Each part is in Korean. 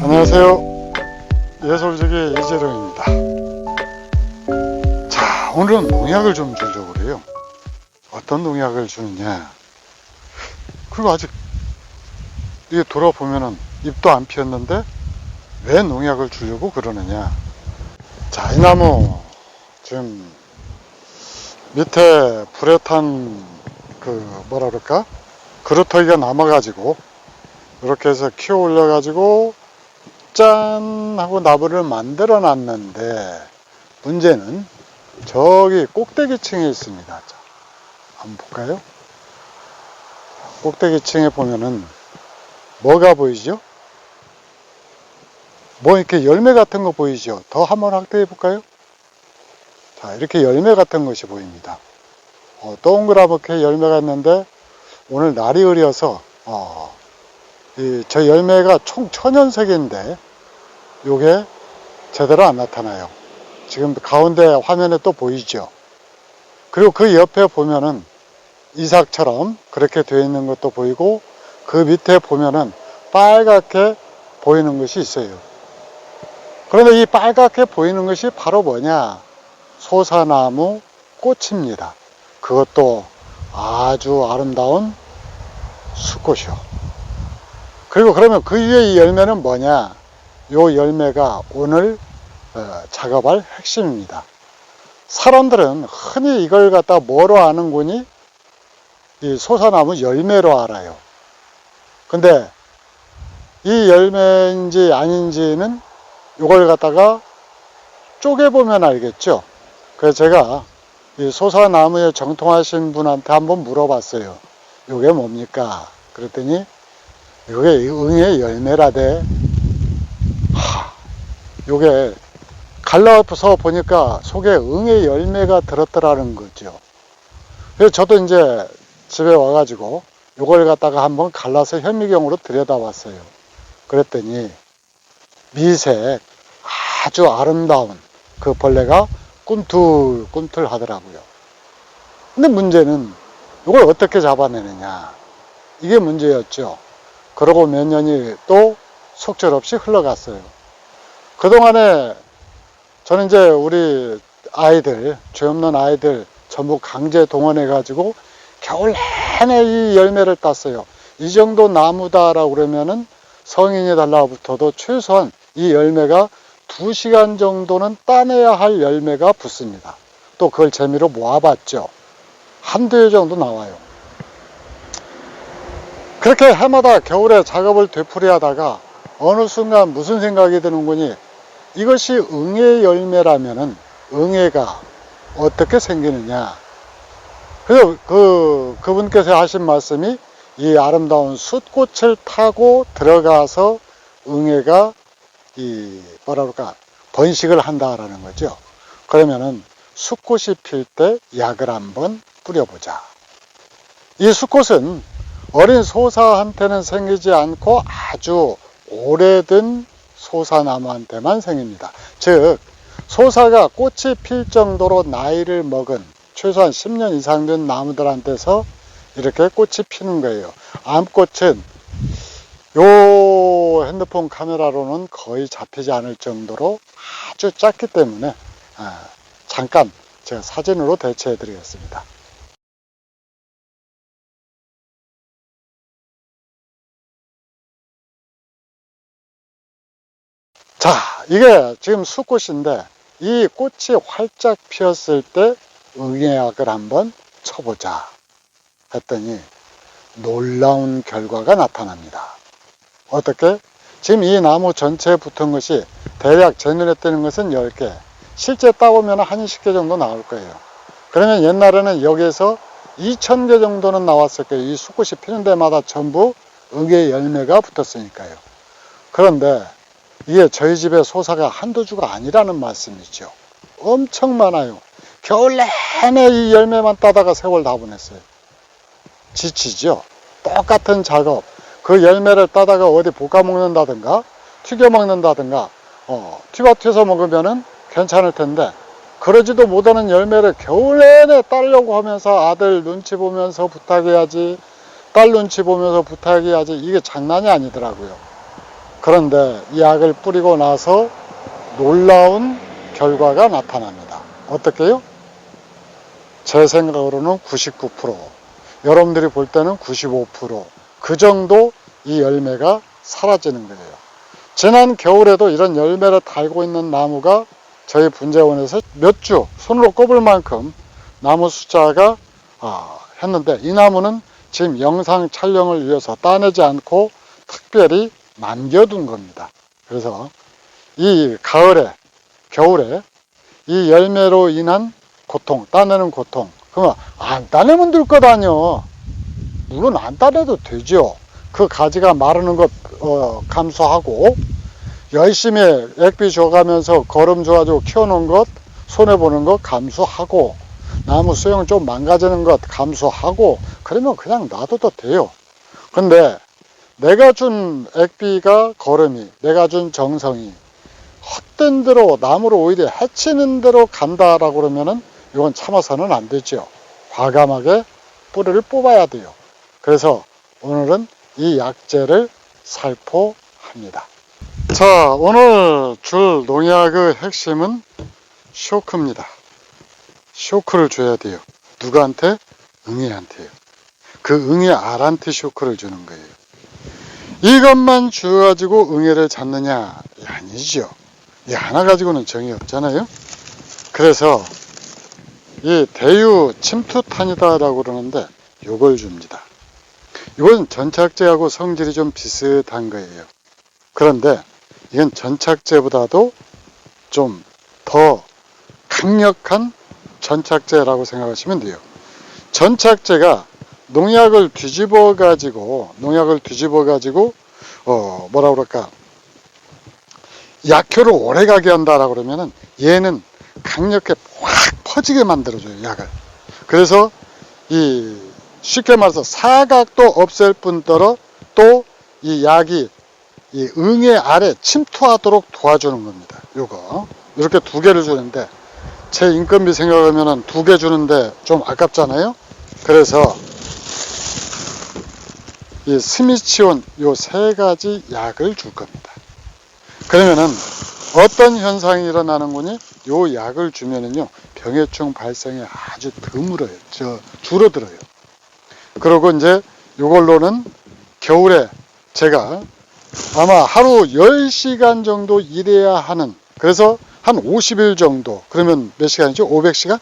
안녕하세요. 예솔직의 이재룡입니다. 자, 오늘은 농약을 좀 주려고 그래요. 어떤 농약을 주느냐. 그리고 아직 이게 돌아보면은 잎도 안 피었는데 왜 농약을 주려고 그러느냐. 자, 이 나무 지금 밑에 불에 탄 그 뭐라 그럴까? 그루터기가 남아가지고 이렇게 해서 키워 올려가지고 짠 하고 나무를 만들어 놨는데 문제는 저기 꼭대기층에 있습니다. 자, 한번 볼까요? 꼭대기층에 보면은 뭐가 보이죠? 뭐 이렇게 열매 같은 거 보이죠? 더 한번 확대해 볼까요? 자, 이렇게 열매 같은 것이 보입니다. 어, 동그랗게 열매가 있는데 오늘 날이 흐려서 어, 이, 저 열매가 총 천연색인데 요게 제대로 안 나타나요. 지금 가운데 화면에 또 보이죠. 그리고 그 옆에 보면은 이삭처럼 그렇게 되어 있는 것도 보이고 그 밑에 보면은 빨갛게 보이는 것이 있어요. 그런데 이 빨갛게 보이는 것이 바로 뭐냐? 소사나무 꽃입니다. 그것도 아주 아름다운 수꽃이요. 그리고 그러면 그 위에 이 열매는 뭐냐? 요 열매가 오늘 어, 작업할 핵심입니다. 사람들은 흔히 이걸 갖다 뭐로 아는 거니? 이 소사나무 열매로 알아요. 근데 이 열매인지 아닌지는 이걸 갖다가 쪼개보면 알겠죠. 그래서 제가 이 소사나무에 정통하신 분한테 한번 물어봤어요. 이게 뭡니까? 그랬더니 이게 응의 열매라대. 하, 요게 갈라서 보니까 속에 응의 열매가 들었더라는 거죠. 그래서 저도 이제 집에 와가지고 요걸 갖다가 한번 갈라서 현미경으로 들여다봤어요. 그랬더니 미색 아주 아름다운 그 벌레가 꿈틀꿈틀 하더라고요. 근데 문제는 이걸 어떻게 잡아내느냐. 이게 문제였죠. 그러고 몇 년이 또 속절없이 흘러갔어요. 그동안에 저는 이제 우리 아이들, 죄 없는 아이들 전부 강제 동원해가지고 겨울 내내 이 열매를 땄어요. 이 정도 나무다라고 그러면은 성인이 달라붙어도 최소한 이 열매가 2시간 정도는 따내야 할 열매가 붙습니다. 또 그걸 재미로 모아봤죠. 한두 해 정도 나와요. 그렇게 해마다 겨울에 작업을 되풀이하다가 어느 순간 무슨 생각이 드는 거니 이것이 응애 열매라면은 응애가 어떻게 생기느냐. 그래서 그, 그분께서 하신 말씀이 이 아름다운 숫꽃을 타고 들어가서 응애가 이 그럴까 번식을 한다라는 거죠. 그러면은 숫꽃이 필 때 약을 한번 뿌려보자. 이 숫꽃은 어린 소사한테는 생기지 않고 아주 오래된 소사나무한테만 생깁니다. 즉 소사가 꽃이 필 정도로 나이를 먹은 최소한 10년 이상 된 나무들한테서 이렇게 꽃이 피는 거예요. 암꽃은 요 핸드폰 카메라로는 거의 잡히지 않을 정도로 아주 작기 때문에 아, 잠깐 제가 사진으로 대체해 드리겠습니다. 자, 이게 지금 수꽃인데 이 꽃이 활짝 피었을 때 응애약을 한번 쳐보자 했더니 놀라운 결과가 나타납니다. 어떻게? 지금 이 나무 전체에 붙은 것이 대략 제 눈에 띄는 것은 10개. 실제 따보면 한 10개 정도 나올 거예요. 그러면 옛날에는 여기에서 2,000개 정도는 나왔을 거예요. 이 수꽃이 피는 데마다 전부 응애 열매가 붙었으니까요. 그런데 이게 저희 집의 소사가 한두 주가 아니라는 말씀이죠. 엄청 많아요. 겨울 내내 이 열매만 따다가 세월 다 보냈어요. 지치죠? 똑같은 작업. 그 열매를 따다가 어디 볶아 먹는다든가, 튀겨 먹는다든가, 어, 튀겨 튀어서 먹으면은 괜찮을 텐데, 그러지도 못하는 열매를 겨울 내내 따려고 하면서 아들 눈치 보면서 부탁해야지, 딸 눈치 보면서 부탁해야지, 이게 장난이 아니더라고요. 그런데 이 약을 뿌리고 나서 놀라운 결과가 나타납니다. 어떻게요? 제 생각으로는 99%, 여러분들이 볼 때는 95%그 정도 이 열매가 사라지는 거예요. 지난 겨울에도 이런 열매를 달고 있는 나무가 저희 분재원에서 몇 주 손으로 꼽을 만큼 나무 숫자가 아, 했는데 이 나무는 지금 영상 촬영을 위해서 따내지 않고 특별히 남겨둔 겁니다. 그래서 이 가을에 겨울에 이 열매로 인한 고통, 따내는 고통. 그러면 안 따내면 될 것 아니요. 물론 안 따내도 되죠. 그 가지가 마르는 것 어, 감수하고 열심히 액비 줘가면서 거름 줘가지고 키워놓은 것 손해보는 것 감수하고 나무 수영 좀 망가지는 것 감수하고 그러면 그냥 놔둬도 돼요. 근데 내가 준 액비가 거름이 내가 준 정성이 헛된 대로 나무를 오히려 해치는 대로 간다라고 그러면은 이건 참아서는 안 되죠. 과감하게 뿌리를 뽑아야 돼요. 그래서 오늘은 이 약재를 살포합니다. 자, 오늘 줄 농약의 핵심은 쇼크입니다. 쇼크를 줘야 돼요. 누구한테? 응애한테요. 그 응애 알한테 쇼크를 주는 거예요. 이것만 주어가지고 응애를 잡느냐? 아니죠. 이 하나 가지고는 정이 없잖아요. 그래서 이 대유 침투탄이다라고 그러는데 요걸 줍니다. 이건 전착제하고 성질이 좀 비슷한 거예요. 그런데 이건 전착제보다도 좀 더 강력한 전착제라고 생각하시면 돼요. 전착제가 농약을 뒤집어 가지고 농약을 뒤집어 가지고 어 뭐라 그럴까 약효를 오래 가게 한다라고 그러면은 얘는 강력하게 확 퍼지게 만들어줘요 약을. 그래서 이 쉽게 말해서 사각도 없앨 뿐더러 또 이 약이 이 응애 아래 침투하도록 도와주는 겁니다. 요거 이렇게 두 개를 주는데 제 인건비 생각하면은 두 개 주는데 좀 아깝잖아요. 그래서 이 스미치온 요 세 가지 약을 줄 겁니다. 그러면은 어떤 현상이 일어나는 거니? 요 약을 주면은요 병해충 발생이 아주 드물어요. 저 줄어들어요. 그리고 이제 요걸로는 겨울에 제가 아마 하루 10시간 정도 일해야 하는 그래서 한 50일 정도 그러면 몇 시간이죠? 500시간?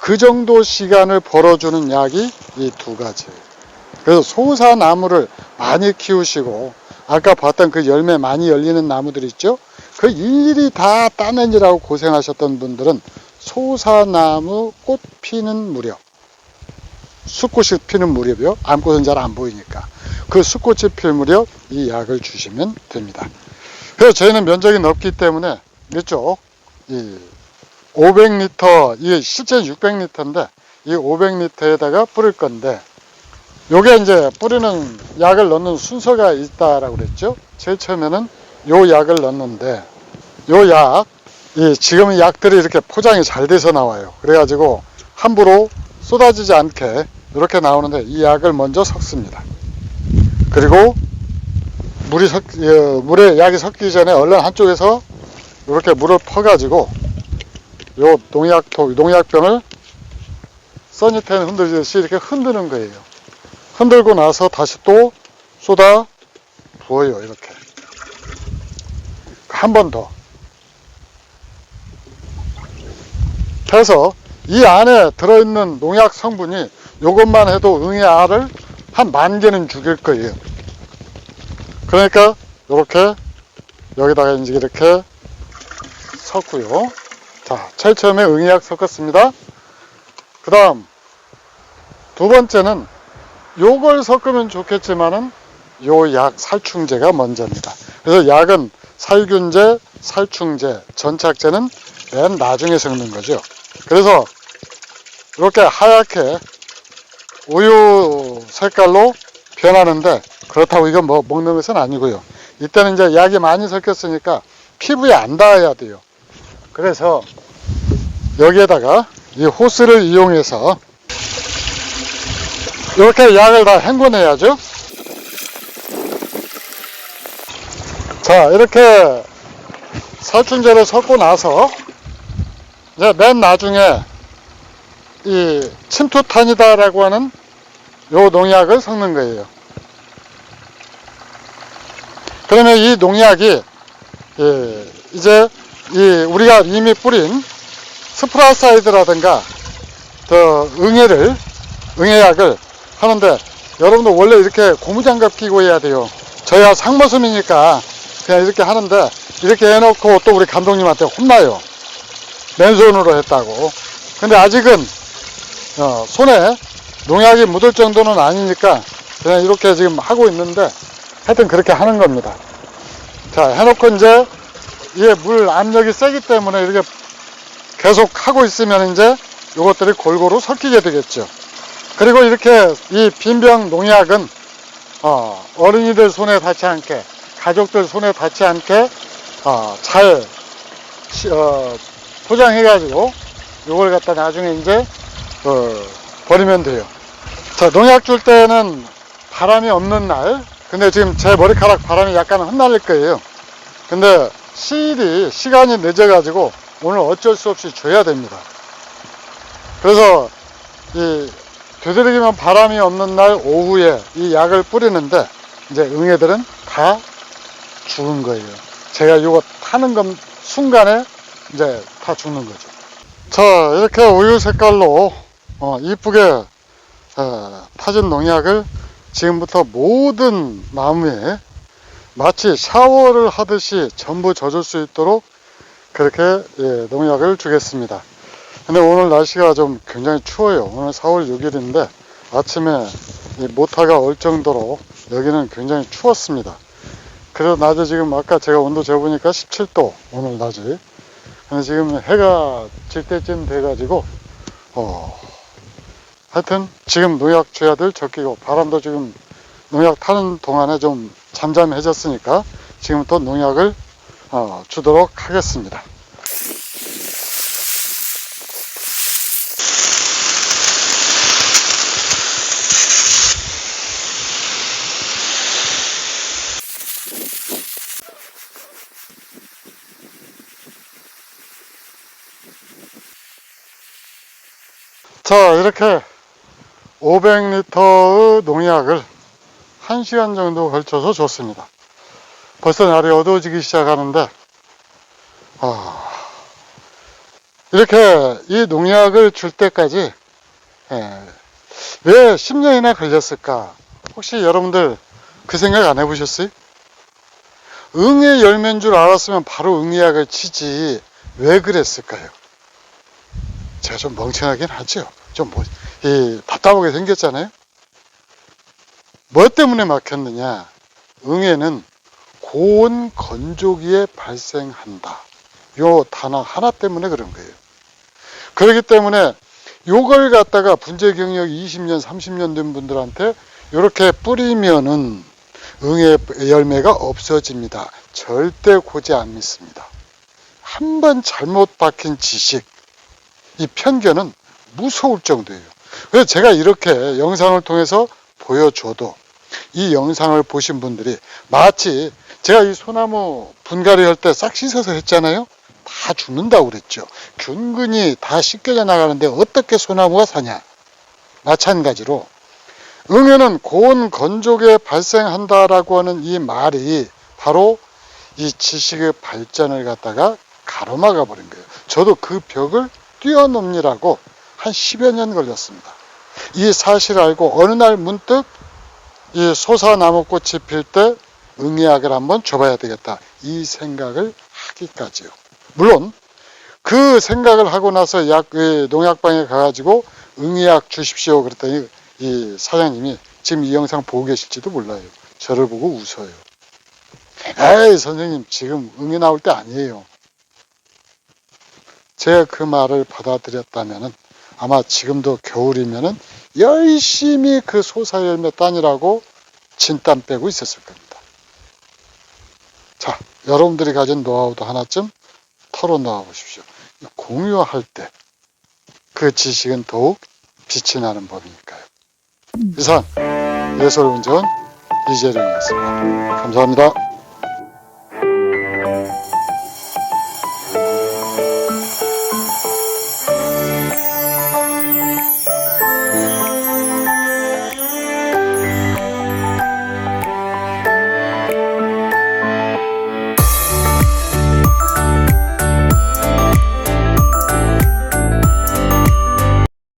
그 정도 시간을 벌어주는 약이 이 두 가지예요. 그래서 소사나무를 많이 키우시고 아까 봤던 그 열매 많이 열리는 나무들 있죠? 그 일일이 다 따내느라고 고생하셨던 분들은 소사나무 꽃 피는 무렵 숫꽃이 피는 무렵이요. 암꽃은 잘 안 보이니까. 그 숫꽃이 필 무렵 이 약을 주시면 됩니다. 그래서 저희는 면적이 넓기 때문에 이쪽 이 500리터, 이게 실제 600리터인데 이 500리터에다가 뿌릴 건데 요게 이제 뿌리는 약을 넣는 순서가 있다라고 그랬죠. 제일 처음에는 요 약을 넣는데 요 약, 이 지금 약들이 이렇게 포장이 잘 돼서 나와요. 그래가지고 함부로 쏟아지지 않게 이렇게 나오는데 이 약을 먼저 섞습니다. 그리고 물이 섞, 어, 물에 약이 섞이기 전에 얼른 한쪽에서 이렇게 물을 퍼가지고 요 농약통, 농약병을 써니텐 흔들듯이 이렇게 흔드는 거예요. 흔들고 나서 다시 또 쏟아 부어요. 이렇게. 한 번 더. 해서 이 안에 들어있는 농약 성분이 이것만 해도 응애 알을 한 만 개는 죽일 거예요. 그러니까 이렇게 여기다가 이제 이렇게 섞고요. 자, 제일 처음에 응애약 섞었습니다. 그 다음 두 번째는 요걸 섞으면 좋겠지만은 요 약 살충제가 먼저입니다. 그래서 약은 살균제, 살충제, 전착제는 맨 나중에 섞는 거죠. 그래서 이렇게 하얗게 우유 색깔로 변하는데 그렇다고 이거 뭐 먹는 것은 아니고요. 이때는 이제 약이 많이 섞였으니까 피부에 안 닿아야 돼요. 그래서 여기에다가 이 호스를 이용해서 이렇게 약을 다 헹궈내야죠. 자, 이렇게 살충제를 섞고 나서 이제 맨 나중에 이 침투탄이다라고 하는 요 농약을 섞는 거예요. 그러면 이 농약이 예, 이제 이 우리가 이미 뿌린 스프라사이드라든가 더 응애를 응애약을 하는데 여러분들 원래 이렇게 고무장갑 끼고 해야 돼요. 저희가 상모섬이니까 그냥 이렇게 하는데 이렇게 해놓고 또 우리 감독님한테 혼나요. 맨손으로 했다고. 근데 아직은 어, 손에 농약이 묻을 정도는 아니니까 그냥 이렇게 지금 하고 있는데 하여튼 그렇게 하는 겁니다. 자, 해놓고 이제 이게 물 압력이 세기 때문에 이렇게 계속 하고 있으면 이제 이것들이 골고루 섞이게 되겠죠. 그리고 이렇게 이 빈병 농약은 어, 어린이들 손에 닿지 않게 가족들 손에 닿지 않게 어, 잘 시- 어, 포장해가지고 이걸 갖다 나중에 이제 어, 버리면 돼요. 자 농약 줄 때는 바람이 없는 날 근데 지금 제 머리카락 바람이 약간 흩날릴 거예요. 근데 시일이 시간이 늦어가지고 오늘 어쩔 수 없이 줘야 됩니다. 그래서 이 되도록이면 바람이 없는 날 오후에 이 약을 뿌리는데 이제 응애들은 다 죽은 거예요. 제가 이거 타는 건 순간에 이제 다 죽는 거죠. 자 이렇게 우유 색깔로 어, 이쁘게 어, 타진 농약을 지금부터 모든 나무에 마치 샤워를 하듯이 전부 젖을 수 있도록 그렇게 예, 농약을 주겠습니다. 근데 오늘 날씨가 좀 굉장히 추워요. 오늘 4월 6일인데 아침에 이 모타가 얼 정도로 여기는 굉장히 추웠습니다. 그래서 낮에 지금 아까 제가 온도 재보니까 17도 오늘 낮이. 근데 지금 해가 질 때쯤 돼가지고 어 하여튼 지금 농약 줘야 될 적기고 바람도 지금 농약 타는 동안에 좀 잠잠해졌으니까 지금 또 농약을 어, 주도록 하겠습니다. 자, 이렇게 500리터의 농약을 1시간 정도 걸쳐서 줬습니다. 벌써 날이 어두워지기 시작하는데, 아, 이렇게 이 농약을 줄 때까지, 예, 왜 10년이나 걸렸을까? 혹시 여러분들 그 생각 안 해보셨어요? 응애 열매인 줄 알았으면 바로 응애약을 치지, 왜 그랬을까요? 제가 좀 멍청하긴 하죠. 좀 뭐, 이, 답답하게 생겼잖아요. 뭐 때문에 막혔느냐? 응애는 고온 건조기에 발생한다. 요 단어 하나 때문에 그런 거예요. 그렇기 때문에 요걸 갖다가 분재 경력 20년, 30년 된 분들한테 이렇게 뿌리면은 응애 열매가 없어집니다. 절대 고지 안 믿습니다. 한 번 잘못 박힌 지식, 이 편견은 무서울 정도예요. 그래서 제가 이렇게 영상을 통해서 보여줘도 이 영상을 보신 분들이 마치 제가 이 소나무 분갈이 할 때 싹 씻어서 했잖아요. 다 죽는다고 그랬죠. 균근이 다 씻겨져 나가는데 어떻게 소나무가 사냐. 마찬가지로 응애는 고온 건조기에 발생한다라고 하는 이 말이 바로 이 지식의 발전을 갖다가 가로막아 버린 거예요. 저도 그 벽을 뛰어넘느라고 한 10여 년 걸렸습니다. 이 사실을 알고 어느 날 문득 이 소사나무꽃이 필 때 응애약을 한번 줘봐야 되겠다. 이 생각을 하기까지요. 물론 그 생각을 하고 나서 약그 농약방에 가가지고 응애약 주십시오 그랬더니 이 사장님이 지금 이 영상 보고 계실지도 몰라요. 저를 보고 웃어요. 에이 선생님 지금 응애 나올 때 아니에요. 제가 그 말을 받아들였다면은 아마 지금도 겨울이면은 열심히 그 소사 열매 따느라고 진땀 빼고 있었을 겁니다. 자, 여러분들이 가진 노하우도 하나쯤 털어놓아 보십시오. 공유할 때 그 지식은 더욱 빛이 나는 법이니까요. 이상 예술운전 이재룡이었습니다. 감사합니다.